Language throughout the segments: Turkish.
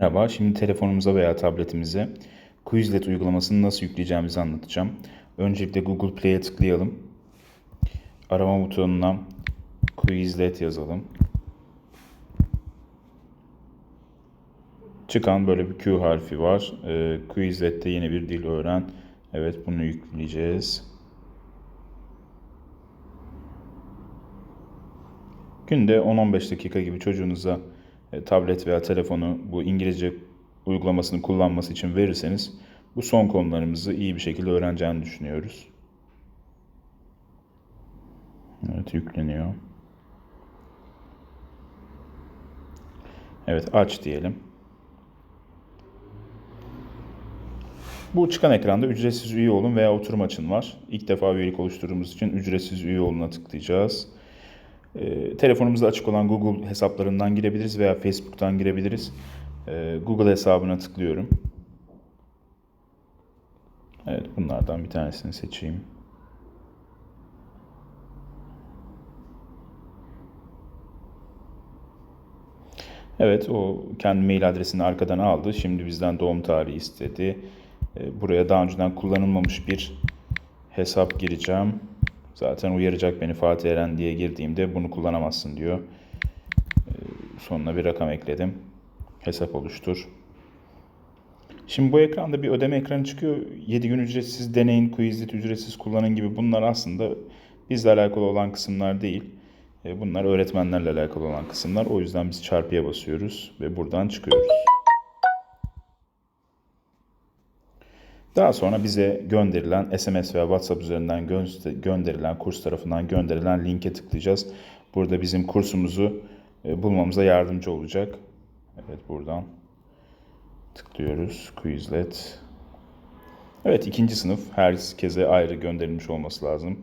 Merhaba, şimdi telefonumuza veya tabletimize Quizlet uygulamasını nasıl yükleyeceğimizi anlatacağım. Öncelikle Google Play'e tıklayalım. Arama butonuna Quizlet yazalım. Çıkan böyle bir Q harfi var. Ee, Quizlet'te yeni bir dil öğren. Evet, bunu yükleyeceğiz. Günde 10-15 dakika gibi çocuğunuza e, tablet veya telefonu bu İngilizce uygulamasını kullanması için verirseniz bu son konularımızı iyi bir şekilde öğreneceğini düşünüyoruz. Evet yükleniyor. Evet aç diyelim. Bu çıkan ekranda ücretsiz üye olun veya oturum açın var. İlk defa üyelik oluşturduğumuz için ücretsiz üye oluna tıklayacağız. E, telefonumuzda açık olan Google hesaplarından girebiliriz veya Facebook'tan girebiliriz. E, Google hesabına tıklıyorum. Evet bunlardan bir tanesini seçeyim. Evet o kendi mail adresini arkadan aldı. Şimdi bizden doğum tarihi istedi. E, Buraya daha önceden kullanılmamış bir hesap gireceğim. Zaten uyaracak beni Fatih Eren diye girdiğimde bunu kullanamazsın diyor. Ee, sonuna bir rakam ekledim. Hesap oluştur. Şimdi bu ekranda bir ödeme ekranı çıkıyor. 7 gün ücretsiz deneyin, Quizlet ücretsiz kullanın gibi bunlar aslında bizle alakalı olan kısımlar değil. Ee, Bunlar öğretmenlerle alakalı olan kısımlar. O yüzden biz çarpıya basıyoruz ve buradan çıkıyoruz. Daha sonra bize gönderilen SMS veya WhatsApp üzerinden gö- gönderilen kurs tarafından gönderilen linke tıklayacağız. Burada bizim kursumuzu e, bulmamıza yardımcı olacak. Evet buradan tıklıyoruz. Quizlet. Evet ikinci sınıf herkese ayrı gönderilmiş olması lazım.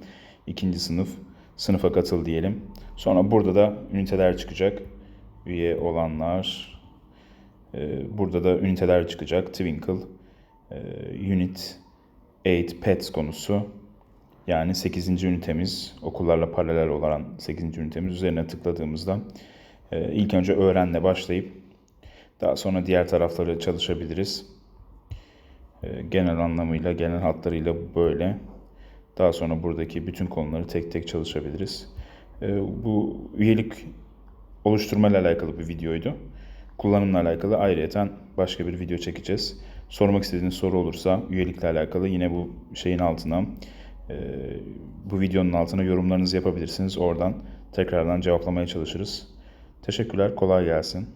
İkinci sınıf sınıfa katıl diyelim. Sonra burada da üniteler çıkacak. Üye olanlar. e, Burada da üniteler çıkacak. Twinkle. Unit 8 Pets konusu. Yani 8. ünitemiz, okullarla paralel olan 8. ünitemiz üzerine tıkladığımızda ilk önce öğrenle başlayıp daha sonra diğer tarafları çalışabiliriz. Genel anlamıyla, genel hatlarıyla böyle. Daha sonra buradaki bütün konuları tek tek çalışabiliriz. Bu üyelik oluşturma ile alakalı bir videoydu. Kullanımla alakalı ayrıyeten başka bir video çekeceğiz. Sormak istediğiniz soru olursa üyelikle alakalı yine bu şeyin altına e, bu videonun altına yorumlarınızı yapabilirsiniz. Oradan tekrardan cevaplamaya çalışırız. Teşekkürler, kolay gelsin.